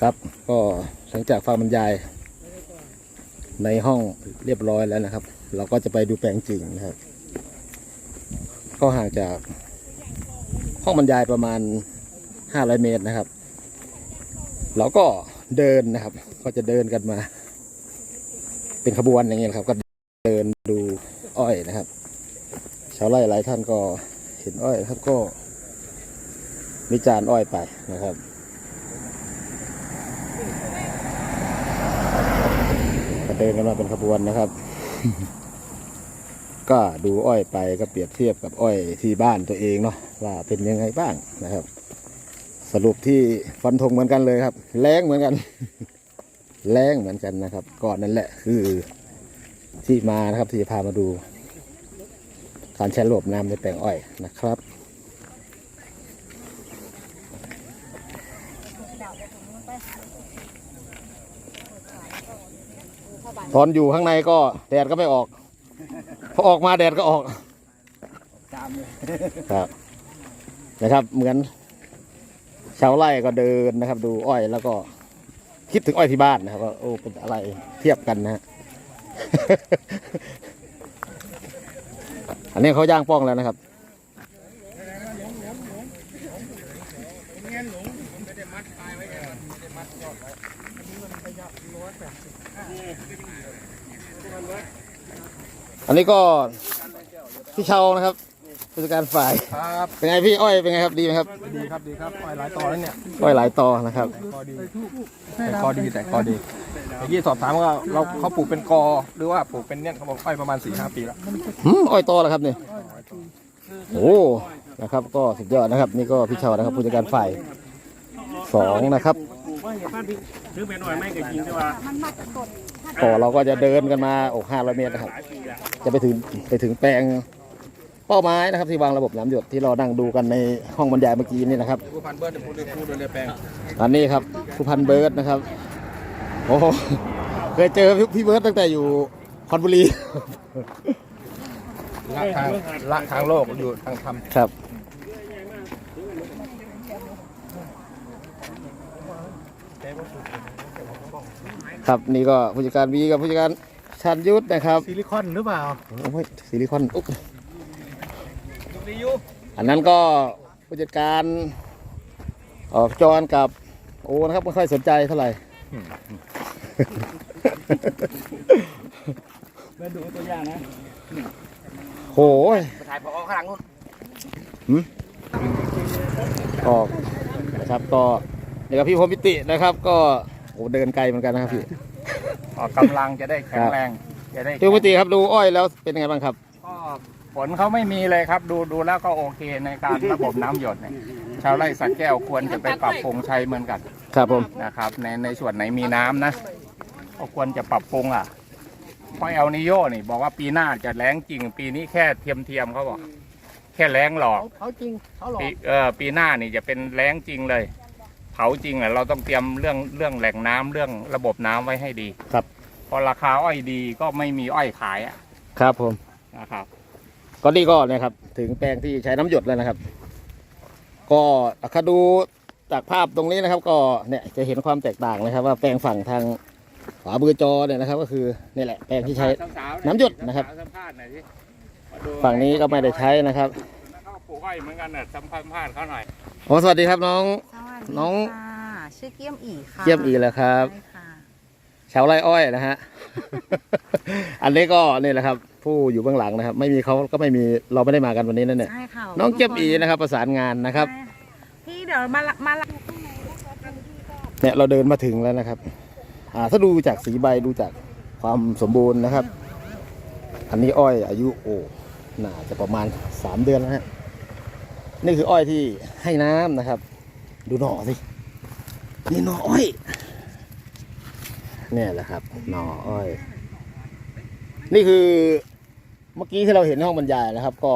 ครับก็หลังจากฟังบรรยาย ในห้องเรียบร้อยแล้วนะครับ เราก็จะไปดูแปลงจริงนะครับก็ห่างจากห้องบรรยายประมาณ 500 เมตรนะครับ เราก็เดินนะครับ ก็จะเดินกันมา เป็นขบวนอย่างเงี้ยครับ ก็เดินดูอ้อยนะครับ ชาวไร่หลายท่านก็เห็นอ้อยครับก็วิจารณ์อ้อยไปนะครับ เดินกันมาเป็นขบวนนะครับ ก็ดูอ้อยไปก็เปรียบเทียบกับอ้อยที่บ้านตัวเองเนาะว่าเป็นยังไงบ้างนะครับ สรุปที่ฟันธงเหมือนกันเลยครับ แรงเหมือนกัน แรงเหมือนกันนะครับก่อนนั่นแหละคือที่มานะครับที่จะพามาดู การใช้ระบบน้ำในแปลงอ้อยนะครับ ตอนอยู่ข้างในก็แดดก็ไม่ออก พอออกมาแดดก็ออกตามเลยครับนะครับ เหมือนชาวไร่ก็เดินนะครับ ดูอ้อยแล้วก็คิดถึงอ้อยที่บ้านนะครับว่าโอ้เป็นอะไรเทียบกันนะฮะ อันนี้เขาย่างป้องแล้วนะครับ อันนี้ก็พี่เชานะครับผู้จัดการฝ่าย ครับเป็นไงพี่อ้อยเป็นไงครับดีไหมครับ ดีครับดีครับอ้อยหลายต่อแล้วเนี่ยอ้อยหลายตอนะครับคอดีแต่คอดีแต่คอดีเมื่อกี้สอบถามว่าเราเขาปลูกเป็นกอหรือว่าปลูกเป็นเนี่ยเขาบอกอ้อยประมาณ4ี่ห้าปีแล้วหืมอ้อยตอแล้วครับเนี่ยโอ้นะครับ ก็สุดยอดนะครับ นี่ก็พี่เชานะครับผู้จัดการฝ่ายสองนะครับว่าเห็นบ้านพี่ซื้อไปหน่อยไม่ก็จริงแต่ว่า ต่อเราก็จะเดินกันมาอกห้าร้อยเมตรนะครับ จะไปถึงไปถึงแปลงเป้าไม้นะครับที่วางระบบน้ำหยดที่เรานั่งดูกันในห้องบรรยายเมื่อกี้นี่นะครับผู้พันเบิร์ดพูดเลยพูดเลยแปลงอันนี้ครับผู้พันเบิร์ดนะครับโอ้โหเคยเจอพี่เบิร์ดตั้งแต่อยู่คอนบุรีละทางละทางโลกอยู่ทางธรรมครับ ครับนี่ก็ผู้จัดการวีกับผู้จัดการชันยุทธนะครับซิลิคอนหรือเปล่าโอ้ยซิลิคอนอุ๊บอันนั้นก็ผู้จัดการออกจอนกับโอ้นะครับไม่ค่อยสนใจเท่าไหร่มาดูตัวอย่างนะโหยไปถ่ายพอข้างหลังนู้นออกนะครับก็เดี๋ยวกับพี่พรหมพิตินะครับก็ โอ้เดินไกลเหมือนกันนะครับพี่ออกกำลังจะได้แข็งแรง จะได้พี่พรหมพิติครับดูอ้อยแล้วเป็นยังไงบ้างครับ ก็ผลเขาไม่มีเลยครับ ดูดูแล้วก็โอเคในการระบบน้ำหยดเนี่ยชาวไร่สักแก้วควรจะไปปรับปรุงใช้เหมือนกันครับผมนะครับ ในในส่วนไหนมีน้ำนะก็ควรจะปรับปรุงอะเพราะเอลนิโยนี่ บอกว่าปีหน้าจะแล้งจริง ปีนี้แค่เทียมเทียมๆเขาบอก แค่แล้งหลอก เขาจริงเขาหลอก ปีเออปีหน้านี่จะเป็นแล้งจริงเลย เผาจริงอะเราต้องเตรียมเรื่องเรื่องแหล่งน้ำเรื่องระบบน้ำไว้ให้ดีครับ พอราคาอ้อยดีก็ไม่มีอ้อยขายอะครับผม นะครับ ก็นี่ก็นะครับถึงแปลงที่ใช้น้ำหยดแล้วนะครับ ก็ถ้าดูจากภาพตรงนี้นะครับ ก็เนี่ยจะเห็นความแตกต่างนะครับ ว่าแปลงฝั่งทางขวามือจอเนี่ยนะครับ ก็คือนี่แหละแปลงที่ใช้ น้ำหยดนะครับ สัมภาษณ์หน่อยสิมาดูฝั่งนี้ก็ไม่ได้ใช้นะครับเขา ปลูกอ้อยเหมือนกันน่ะสัมภาษณ์เขาหน่อยโอ้สวัสดีครับน้อง สวัสดีน้อง ค่ะชื่อเกี้ยมอีค่ะเยี่ยมอีแล้วครับ ใช่ค่ะชาวไร่อ้อยนะฮะ อันนี้ก็นี่แหละครับ ผู้อยู่เบื้องหลังนะครับ ไม่มีเขาก็ไม่มีเราไม่ได้มากันวันนี้นั่นเนี่ยใช่ค่ะน้องเจี๊ยบอีนะครับ ประสานงานนะครับใช่พี่เดี๋ยวมาละมาละเนี่ยเราเดินมาถึงแล้วนะครับ อ่าถ้าดูจากสีใบดูจากความสมบูรณ์นะครับ อันนี้อ้อยอายุโอ้น่าจะประมาณสามเดือนแล้วฮะ นี่คืออ้อยที่ให้น้ำนะครับ ดูหน่อสินี่หน่ออ้อยเนี่ยแหละครับหน่ออ้อย นี่คือเมื่อกี้ที่เราเห็นในห้องบรรยายนะครับ ก็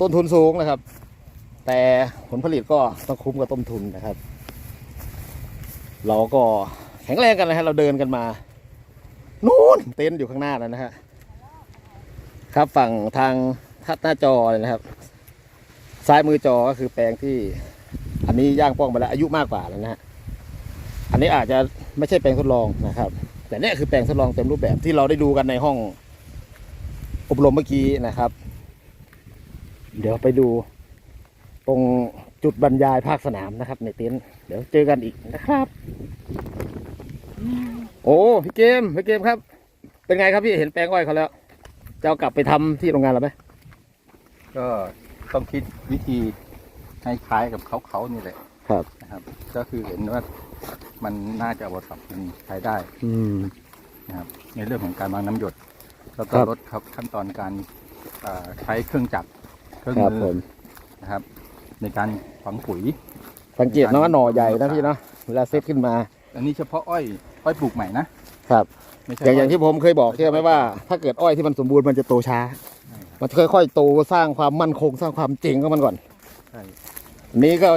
ต้นทุนสูงนะครับ แต่ผลผลิตก็ต้องคุ้มกับต้นทุนนะครับ เราก็แข็งแรงกันนะฮะเราเดินกันมานู่นเต็นท์อยู่ข้างหน้าแล้วนะฮะครับฝั่งทางทัดหน้าจอเลยนะครับ ซ้ายมือจอก็คือแปลงที่ อันนี้ย่างป้องไปแล้วอายุมากกว่าแล้วนะฮะอันนี้อาจจะไม่ใช่แปลงทดลองนะครับ แต่เนี่ยคือแปลงทดลองเต็มรูปแบบที่เราได้ดูกันในห้องอบรมเมื่อกี้นะครับ เดี๋ยวไปดู ตรงจุดบรรยายภาคสนามนะครับ ในเต็นท์เดี๋ยวเจอกันอีกนะครับ โอ้พี่เกมพี่เกมครับ เป็นไงครับพี่เห็นแปลงอ้อยเขาแล้วจะเอากลับไปทำที่โรงงานเราไหมก็ ต้องคิดวิธีให้คล้ายกับเขาเขานี่แหละครับนะครับ ก็คือเห็นว่ามันน่าจะเอามาปรับมันใช้ได้อืมนะครับ ในเรื่องของการวางน้ำหยด แล้วก็ครับลดครับขั้นตอนการอ่าใช้เครื่องจักรเครื่องครับมืผอม นะครับ ในการฝังปุ๋ย สังเกตเนาะหน่อใหญ่นะพี่เนาะเวลาเซตขึ้นมา อันนี้เฉพาะอ้อยอ้อยปลูกใหม่นะครับ ไม่ใช่อย่างอย่างอ้ที่ผมเคยบอกใช่ไหมว่า ถ้าเกิดอ้อยที่มันสมบูรณ์มันจะโตช้า มันค่อยๆโตสร้างความมั่นคงสร้างความเจ๋งของมันก่อนใช่อันนี้ก็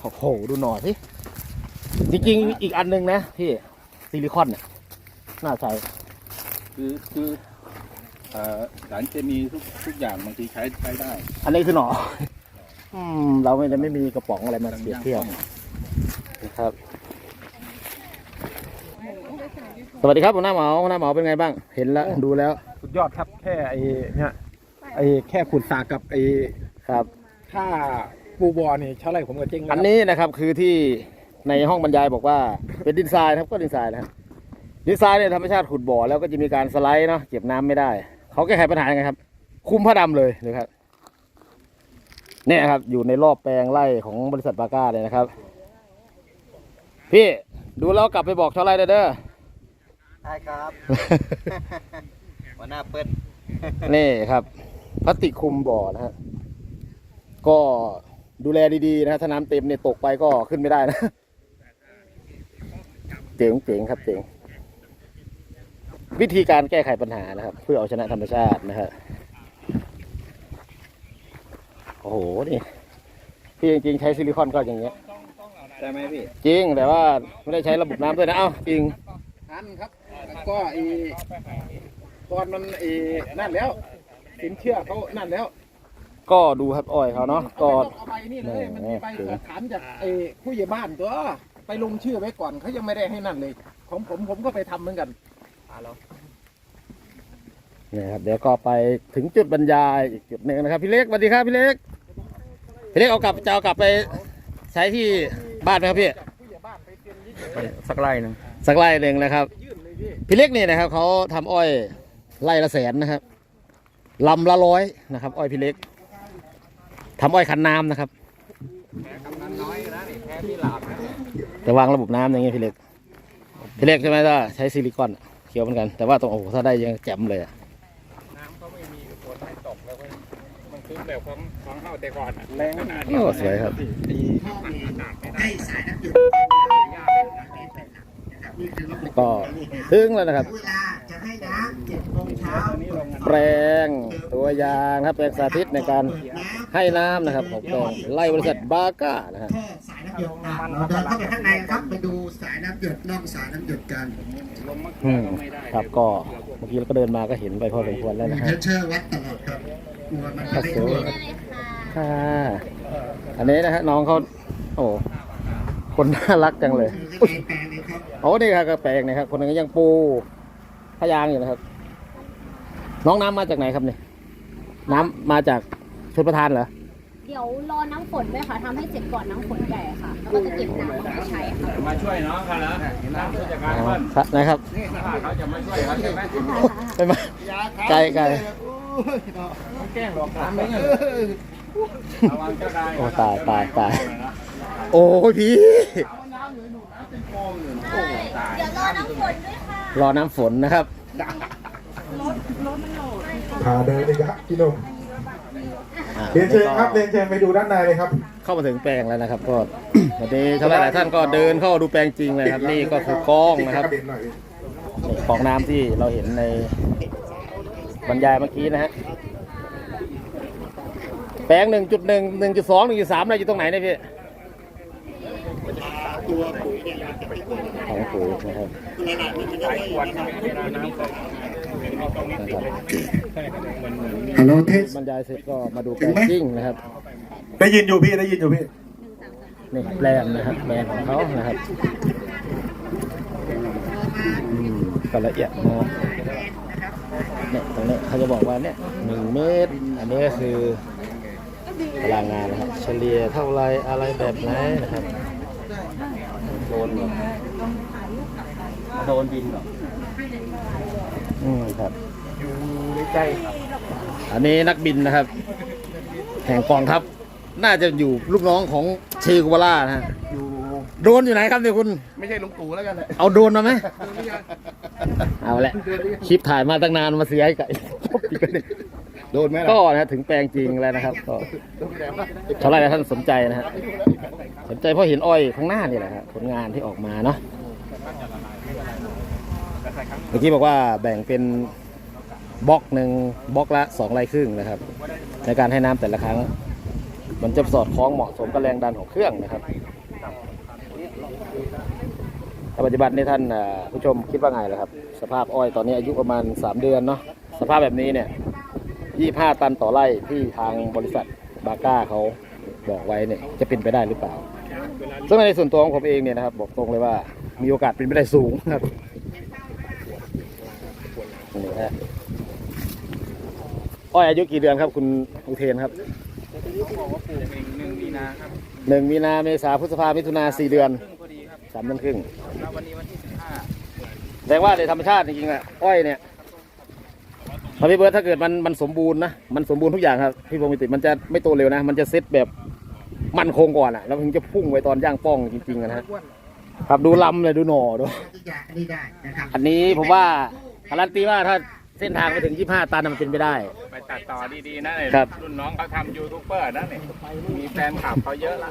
โอ้โหดูหน่อสิจริงๆอีกอันหนึงนะพี่ซิลิคอนเนี่ยน่าใช้คือคือเอ่อสารเคมีทุกทุกอย่างบางทีใช้ใช้ได้ อันนี้คือหน่ออืมเราไม่ได้ไม่มีกระป๋องอะไรมาเปรียบเทียบนะครับ สวัสดีครับหัวหน้าเหมาหัวหน้าเหมาเป็นไงบ้าง เห็นแล้วดูแล้ว สุดยอดครับแค่ไอ้เนี่ย ไอ้แค่ขุดสากกับไอ้ครับ ค่าปูบอนี่เท่าไหรผมก็เจ๊งแล้วอันนี้นะครับคือที่ในห้องบรรยายบอกว่าเป็นดินทรายนะครับก็ดินทรายนะครับดินทรายเนี่ยธรรมชาติขุดบ่อแล้วก็จะมีการสไลด์เนาะเก็บน้ำไม่ได้ เขาแก้ไขปัญหายังไงครับ คุมผ้าดำเลยนะครับเนี่ยครับ อยู่ในรอบแปลงไร่ของบริษัทบาก้าเลยนะครับ พี่ดูแล้วกลับไปบอกชาวไร่เด้อเด้อใช่ครับ หัวหน้าเปิ้ลนี่ครับ พลาสติกคลุมบ่อนะฮะก็ดูแลดีๆนะฮะถ้าน้ำเต็มเนี่ยตกไปก็ขึ้นไม่ได้นะ เจ๋งเจ๋งครับเจ๋งวิธีการแก้ไขปัญหานะครับ เพื่อเอาชนะธรรมชาตินะฮะโอ้โหนี่พี่จริงๆใช้ซิลิคอนก็อย่างเงี้ยใช่ไหมพี่จริงแต่ว่าไม่ได้ใช้ระบบน้ำด้วยนะเอ้าจริง ทันครับแล้วก็ไอ้ตอนมันไอ้นั่นแล้ว สินเชื่อเขานั่นแล้วก็ดูครับอ้อยเขาเนาะก็ ไม่ต้องเอาใบนี่เลยมันมีใบหลักฐานจากไอ้ผู้ใหญ่บ้านตัวไปลงชื่อไว้ก่อนเขายังไม่ได้ให้นั่นเลย ของผมผมก็ไปทำเหมือนกันเนี่ยครับเดี๋ยวก็ไปถึงจุดบรรยายอีกจุดหนึ่งนะครับพี่เล็กสวัสดีครับพี่เล็กพี่เล็กเอากลับจะเอากลับไปใช้ที่บ้านไหมครับพี่สักไร่หนึ่งสักไร่หนึ่งนะครับพี่เล็กเนี่ยนะครับเขาทำอ้อยไร่ละแสนนะครับ ลำละร้อยนะครับ อ้อยพี่เล็กทำอ้อยคันน้ำนะครับแต่วางระบบน้ำอย่างเงี้ยพี่เล็กพี่เล็กใช่ไหมถ้าใช้ซิลิคอนเขียวเหมือนกัน แต่ว่าตรงโอ้โหถ้าได้ยังแจ่มเลยอะน้ำเขาไม่มีฝนไม่ตกแล้วก็มันคือแบบของของเข้าแต่ก่อนอะแรงขนาดโอ้สวยครับ ก็ถึงแล้วนะครับเวลาจะให้น้ำเจ็ดโมงเช้าแปลงตัวยางนะครับแปลงสาธิตในการให้น้ำนะครับของแปลงไล่บริษัทบาก้านะฮะท่อสายน้ำหยดอะเราเดินเข้าไปข้างในครับไปดูสายน้ำหยดน่องสายน้ำหยดกันอืมครับก็เมื่อกี้เราก็เดินมาก็เห็นไปพอสมควรแล้วนะเพฮะชเชอร์วัดตลอดครับกลัวมันครับไม่สได้วยค่ะอันนี้นะฮะน้องเขาโอ้คนน่ารักจังเลยถื อกระเบนแปลงเลยครับโอ้นี่ครับกระแปลงนะครับ คนหนึงก็ยังปูพยางอยู่นะครับ น้องน้ำมาจากไหนครับเนี่ยน้ำมาจากชนประทานเหรอ เดี๋ยวรอน้ำฝนด้วยค่ะทำให้เสร็จก่อนน้ำฝนใหญ่ค่ะ แล้วก็จะเก็บน้ำเอาไปใช้ค่ะ มาช่วยน้องเขาแล้วน้ำผู้จัดการอ๋อเพิ่นครับนะครับถ้าเขาจะมาช่วยเขาใช่ไหมไปมาไกลไกลแกล้งหลอกน้ำไม่เงี้ยระวังเจ้านายโอ้ตายตายตายโอ้ยพี่ เดี๋ยวรอน้ำฝนด้วยค่ะ รอน้ำฝนนะครับ พาเดินเลยครับพี่หนุ่มอ่าเรียนเชิญครับเรียนเชิญไปดูด้านในเลยครับ เข้ามาถึงแปลงแล้วนะครับ ก็ วันนี้ชาวบ้านหลายท่านก็เดินเข้าดูแปลงจริงเลยครับ นี่ก็คือกล้องนะครับติดกเด็นหน่อยนี่ของน้ำที่เราเห็นในบรรยายเมื่อกี้นะฮะ แปลงหนึ่งจุดหนึ่งหนึ่งจุดสองหนึ่งจุดสามอะไรอยู่ตรงไหนเนี่ยพี่ ของปุ๋ยนะครับนะครับฮัลโหลเทสบรรยายเสร็จก็มาดูแปลงจริงนะครับ ได้ยินอยู่พี่ได้ยินอยู่พี่นี่แบรนด์นะครับแบรนด์ของเขานะครับอืมก็ละเอียดนะเนี่ยตรงนี้เขาจะบอกว่าเนี่ยหนึ่งเมตร อันนี้ก็คือพลังงานนะครับ เฉลี่ยเท่าไรอะไรแบบไหนนะครับโด นเหรอโดนดินเหรออืมครับ อยู่ในใจอันนี้นักบินนะครับ แห่งกองทัพ น่าจะอยู่ลูกน้องของเชกุวาร่านะฮะอยู่ โดรนอยู่ไหนครับเนี่ยคุณ ไม่ใช่ลุงตู่แล้วกันเลยเอาโดรนมาไหม เอาละ คลิปถ่ายมาตั้งนานมาเสียกับอีกแล้วเนี่ย โดนไหมล่ะก็นะถึงแปลงจริงแล้วนะครับ ก็เท่าไรนะท่านสนใจนะฮะสนใจเพราะเห็นอ้อยข้างหน้านี่แหละครับผลงานที่ออกมาเนาะเมื่อกี้บอกว่าแบ่งเป็นบล็อกหนึ่งบล็อกละสองไร่ครึ่งนะครับ ในการให้น้ำแต่ละครั้ง มันจะสอดคล้องเหมาะสมกับแรงดันของเครื่องนะครับปัจจุบันนี้ท่านผู้ชมคิดว่าไงล่ะครับ สภาพอ้อยตอนนี้อายุประมาณ 3 เดือนเนาะสภาพแบบนี้เนี่ย 25 ตันต่อไร่ที่ทางบริษัทบาก้าเขาบอกไว้เนี่ยจะเป็นไปได้หรือเปล่า ซึ่งในส่วนตัวของผมเองเนี่ยนะครับ บอกตรงเลยว่ามีโอกาสเป็นไปได้สูงครับนี่ฮะอ้อยอายุกี่เดือนครับคุณอุเทนครับหนึ่งมีนาครับหนึ่งมีนาเมษาพฤษภามิถุนาสี่เดือนครึ่งพอดีครับสามเดือนครึ่งแล้ววันนี้วันที่สิบห้าแสดงว่าในธรรมชาติจริงๆอะอ้อยเนี่ย พอพี่เบิร์ดถ้าเกิดมันมันสมบูรณ์นะมันสมบูรณ์ทุกอย่างครับพี่พงศ์มิติมันจะไม่โตเร็วนะ มันจะเซตแบบมั่นคงก่อนอะแล้วถึงจะพุ่งไปตอนย่างป้องจริงๆอะนะฮะครับดูลำเลยดูหน่อดูที่จะนี่ได้นะครับอันนี้ผมว่าการันตีว่าถ้าเส้นทางไปถึง 25 ตันน่ะมันเป็นไปได้ ไปตัดต่อดีๆนะเนี่ยครับ รุ่นน้องเขาทำยูทูบเบอร์นะเนี่ยมีแฟนคลับเขาเยอะละ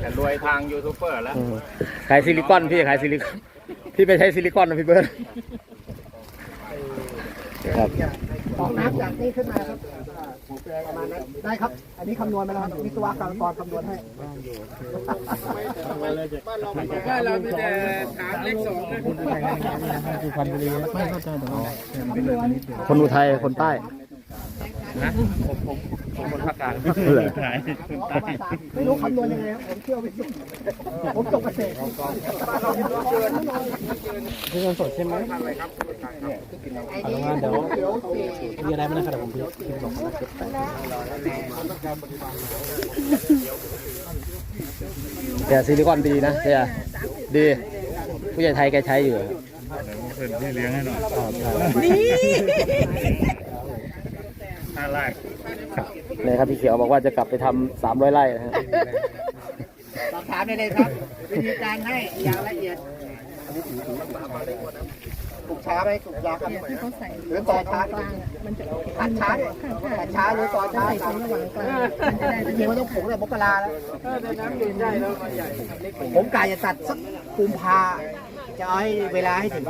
แต่รวยทางยูทูบเบอร์แล้วอืมขายซิลิคอนพี่ขายซิลิคอนพี่ไปใช้ซิลิคอนนะพี่เบิร์ด ครับออกน้ำจากนี่ขึ้นมาครับประมาณนั้นได้ครับ อันนี้คำนวณมาแล้วครับวิศวกรรมกรคำนวณให้บ้านเรามีแต่ถามเลขสองนะคนอุทัยคนใต้ คนภาคกลางเหรอไม่รู้คำนวณยังไงครับผมเชื่อวิศวผมจบเกษตรบ้านเรามีเกินเงินสดใช่ไหมเอาละงั้นเดี๋ยวมีอะไรไหมนะครับเดี๋ยวผมพิมพ์บอกแต่ซิลิคอนดีนะเสียดีผู้ใหญ่ไทยแกใช้อยู่ครับพี่เลี้ยงให้หน่อยน่ารักนี่ครับพี่เขียวบอกว่าจะกลับไปทำสามร้อยไร่นะฮะสอบถามได้เลยครับวิธีการให้อย่างละเอียดปลูกช้าไหมปลูกยาครับหรือต่อช้าขัดช้าขัดช้าหรือต่อช้าใส่ระหว่างกลางจริงๆมันต้องปลูกตั้งแต่มกราแล้วผมกะจะตัดสักกุมภา จะเอาให้เวลาให้ถึง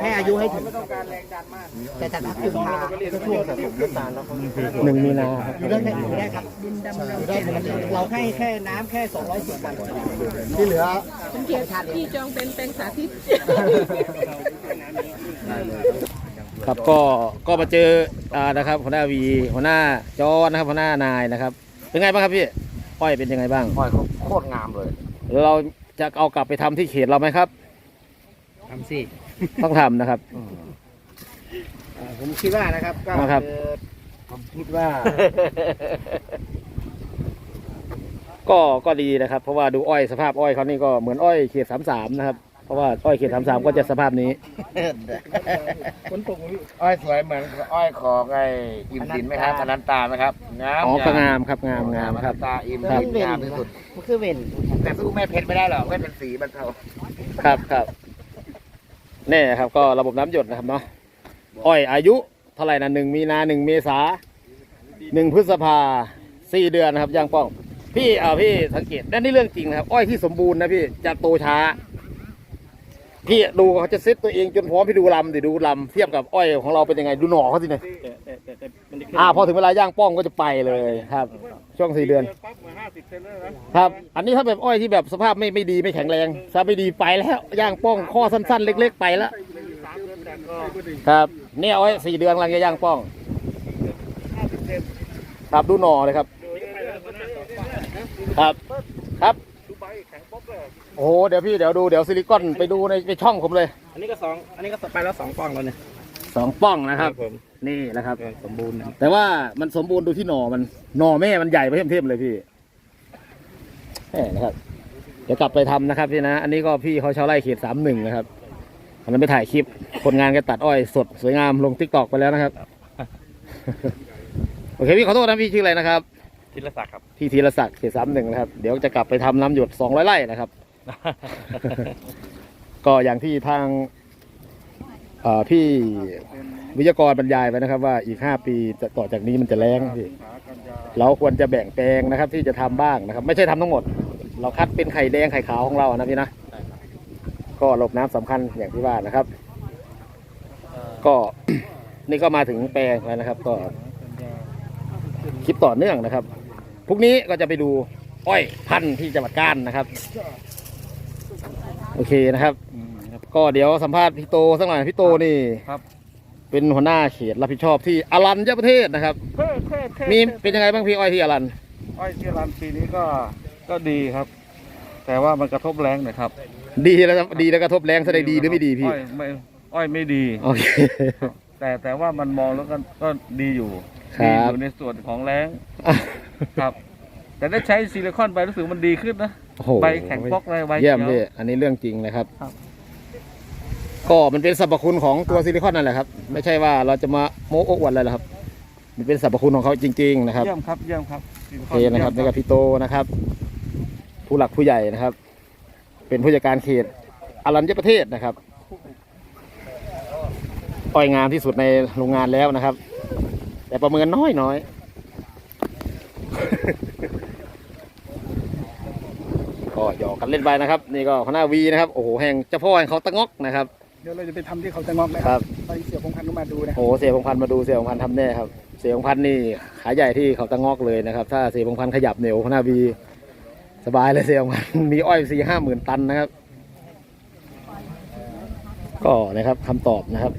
ให้อายุให้ถึงแต่ตัดสักกุมภาจะช่วงแบบผมน้ำตาลแล้วหนึ่งมีนาครับอยู่ได้ไหมอยู่ได้ครับดินดำอยู่ได้ปกติเราให้แค่น้ำแค่ 210กันที่เหลือเป็นเกียรติที่จองเป็นเป็นสาธิตครับก็ก็มาเจออ่านะครับหัวหน้าวีหัวหน้าจอนะครับหัวหน้านายนะครับเป็นไงบ้างครับพี่อ้อยเป็นยังไงบ้างอ้อยโคตรงามเลย เราจะเอากลับไปทำที่เขตเราไหมครับ ทำสิต้องทำนะครับผมคิดว่านะครับก็นะครับ คือผมคิดว่า ก็ก็ดีนะครับ เพราะว่าดูอ้อยสภาพอ้อยเขานี่ก็เหมือนอ้อยเขตสามสามนะครับ เพราะว่าอ้อยเขตสามสามก็จะสภาพนี้อ้อยสวยเหมือนอ้อยของไอ้อิ่มสินไหมครับอนันตาไหมครับงามอ๋อก็งามครับงามงามครับ อนันตาอิ่มครับงามที่สุด มันคือเว่นแต่สู้แม่เพชรไม่ได้หรอกแม่เป็นสีบรรเทาครับครับ นี่ครับก็ระบบน้ำหยดนะครับเนาะอ้อยอายุเท่าไหร่นะหนึ่งมีนาหนึ่งเมษาหนึ่งพฤษภาสี่เดือนนะครับย่างป้อง พี่เอ่าพี่สังเกตนั่นนี่เรื่องจริงนะครับ อ้อยที่สมบูรณ์นะพี่จะโตช้า พี่ดูเขาจะเซตตัวเองจนพร้อมพี่ดูลำดิดูลำเทียบกับอ้อยของเราเป็นยังไงดูหน่อเขาสิเนี่ย อ่าพอถึงเวลาย่างป้องก็จะไปเลยครับ ช่วงสี่เดือนครับ อันนี้ถ้าแบบอ้อยที่แบบสภาพไม่ไม่ดีไม่แข็งแรงสภาพไม่ดีไปแล้วย่างป้องข้อสั้นๆ เล็ก ๆ ไปแล้วครับ เนี่ยอ้อยสี่เดือนกำลังจะย่างป้องครับดูหน่อเลยครับครับครับโอ้โหเดี๋ยวพี่เดี๋ยวดูเดี๋ยวซิลิคอนไปดูในในช่องผมเลยอันนี้ก็สองอันนี้ก็ไปแล้วสองฟองแล้วเนี่ยสองป้องนะครับ ผม นี่นะครับ สมบูรณ์นะแต่ว่ามันสมบูรณ์ดูที่หน่อมันหน่อแม่มันใหญ่ไปเทียมๆเลยพี่แหมนะครับ เดี๋ยวกลับไปทำนะครับพี่นะ อันนี้ก็พี่เขาชาวไร่เขตสามหนึ่งนะครับอันนั้นไปถ่ายคลิปคนงานแกตัดอ้อยสดสวยงามลงทิกตอกไปแล้วนะครับ โอเคพี่ขอโทษนะพี่ชื่ออะไรนะครับทิลศักดิ์ครับพี่ธีรศักดิ์เขตสามหนึ่งนะครับ เดี๋ยวจะกลับไปทำน้ำหยดสองร้อยไร่นะครับ ก็อย่างที่ทางเอ่อพี่ วิทยากรบรรยายไปนะครับว่าอีกห้าปีจะต่อจากนี้มันจะแรงพี่เราควรจะแบ่งแปลงนะครับ ที่จะทำบ้างนะครับ ไม่ใช่ทำทั้งหมด เราคัดเป็นไข่แดงไข่ขาวของเรานะพี่นะก็หลบน้ำสำคัญอย่างที่ว่านะครับ ก็นี่ก็มาถึงแปลงแล้วนะครับ ก็คลิปต่อเนื่องนะครับพรุ่งนี้ก็จะไปดูอ้อยพันธุ์ที่จังหวัดกาญนะครับ โอเคนะครับ ก็เดี๋ยวสัมภาษณ์พี่โตสักหน่อยพี่โตนี่ครับ เป็นหัวหน้าเขตรับผิดชอบที่อรัญญประเทศนะครับมีเป็นยังไงบ้างพี่อ้อยที่อรันอ้อยที่ร้านปีนี้ก็ก็ดีครับ แต่ว่ามันกระทบแรงหนะครับดีแล้วดีแล้วกระทบแรงแสดงดีหรือไม่ดีพี่อ้อยไม่อ้อยไม่ดี โอเค แต่แต่ว่ามันมองแล้วก็ก็ดีอยู่ครับ ดีอยู่ในส่วนของแรงครับ แต่ได้ใช้ซิลิคอนไปรู้สึกมันดีขึ้นนะ โอ้โหใบแข็งปอกเลยใบเยี่ยมขีวพี่อันนี้เรื่องจริงนะครับ ครับ ก็มันเป็นสรรพคุณของตัวซิลิคอนนั่นแหละครับ ไม่ใช่ว่าเราจะมาโม้โอ้อวดอะไรหรอกครับ มันเป็นสรรพคุณของเขาจริง ๆ นะครับเยี่ยมครับเยี่ยมครับโอเคนะครับนี่กับพี่โตนะครับ ผู้หลักผู้ใหญ่นะครับ เป็นผู้จัดการเขตอรัญญประเทศนะครับอ้อยงามที่สุดในโรงงานแล้วนะครับ แต่ประเมินน้อยน้อยก็หยอกกันเล่นไปนะครับ นี่ก็คณะวีนะครับ โอ้โหแห่งเจ้าพ่อแห่งเขาตะงอกนะครับ เดี๋ยวเราจะไปทำที่เขาจะงอกนะคครัรับบ ไปเสียพงพันธุ์ก็มาดูนะโอ้โหเสียพงพันธุ์มาดูเสียพงพันธุ์ทำแน่ครับ เสียพงพันธุ์นี่ขาใหญ่ที่เขาตะงอกเลยนะครับ ถ้าเสียพงพันธุ์ขยับเหนียวคณะวีสบายเลยเสียพงพันธุ์ มีอ้อยสี่ห้าหมื่นตันนะครับ ก็นะครับคำตอบนะครับ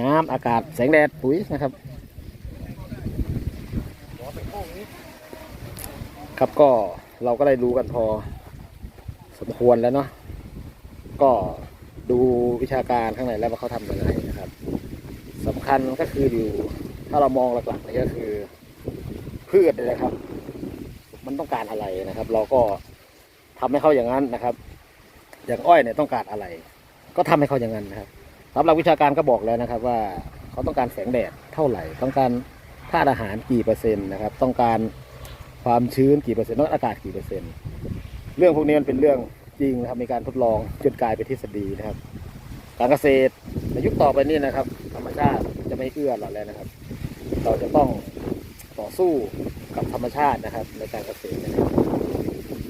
น้ำอากาศแสงแดดปุ๋ยนะครับ ครับก็เราก็ได้รู้กันพอสมควรแล้วเนาะก็ ดูวิชาการข้างในแล้วว่าเขาทำยังไงนะครับสำคัญก็คืออยู่ถ้าเรามองหลักๆเลยก็คือพืชเลยนะครับ มันต้องการอะไรนะครับ เราก็ทำให้เขาอย่างนั้นนะครับ อย่างอ้อยเนี่ยต้องการอะไร ก็ทำให้เขาอย่างนั้นนะครับสำหรับวิชาการก็บอกแล้วนะครับ ว่าเขาต้องการแสงแดดเท่าไหร่ ต้องการธาตุอาหารกี่เปอร์เซ็นต์นะครับ ต้องการความชื้นกี่เปอร์เซ็นต์ต้องอากาศกี่เปอร์เซ็นต์เรื่องพวกนี้มันเป็นเรื่อง จริงนะครับมีการทดลองจนกลายเป็นทฤษฎีนะครับ การเกษตรในยุคต่อไปนี้นะครับ ธรรมชาติจะไม่เอื้อเราแล้วนะครับ เราจะต้องต่อสู้กับธรรมชาตินะครับ ในการเกษตรนะครับ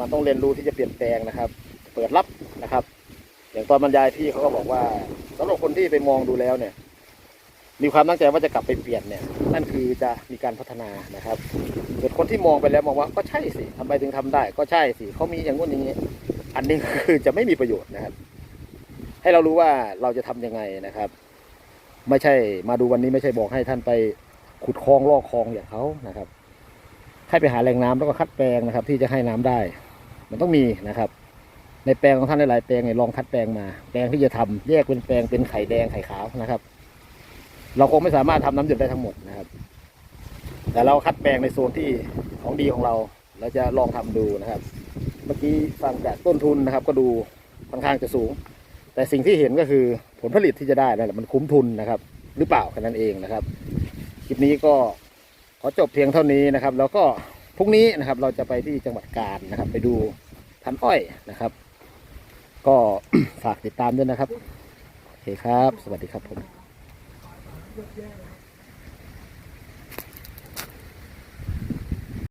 มันต้องเรียนรู้ที่จะเปลี่ยนแปลงนะครับ เปิดรับนะครับ อย่างตอนบรรยายพี่เขาก็บอกว่าสำหรับคนที่ไปมองดูแล้วเนี่ย มีความตั้งใจว่าจะกลับไปเปลี่ยนเนี่ย นั่นคือจะมีการพัฒนานะครับส่วนคนที่มองไปแล้วมองว่าก็ใช่สิทำไมถึงทำได้ ก็ใช่สิเขามีอย่างงู้นอย่างนี้ อันนี้คือจะไม่มีประโยชน์นะครับ ให้เรารู้ว่าเราจะทำยังไงนะครับ ไม่ใช่มาดูวันนี้ไม่ใช่บอกให้ท่านไปขุดคลองลอกคลองอย่างเขานะครับให้ไปหาแหล่งน้ำแล้วก็คัดแปลงนะครับ ที่จะให้น้ำได้ มันต้องมีนะครับ ในแปลงของท่านหลายๆแปลงเนี่ยลองคัดแปลงมา แปลงที่จะทำแยกเป็นแปลงเป็นไข่แดงไข่ขาวนะครับ เราคงไม่สามารถทำน้ำหยดได้ทั้งหมดนะครับ แต่เราคัดแปลงในโซนที่ของดีของเรา เราจะลองทำดูนะครับ เมื่อกี้ฟังจากต้นทุนนะครับ ก็ดูค่อนข้างจะสูง แต่สิ่งที่เห็นก็คือผลผลิตที่จะได้นั่นแหละมันคุ้มทุนนะครับ หรือเปล่าแค่นั้นเองนะครับคลิปนี้ก็ขอจบเพียงเท่านี้นะครับ แล้วก็พรุ่งนี้นะครับเราจะไปที่จังหวัดกาญนะครับ ไปดูพันอ้อยนะครับ ก็ฝากติดตามด้วยนะครับโอเคครับ สวัสดีครับผม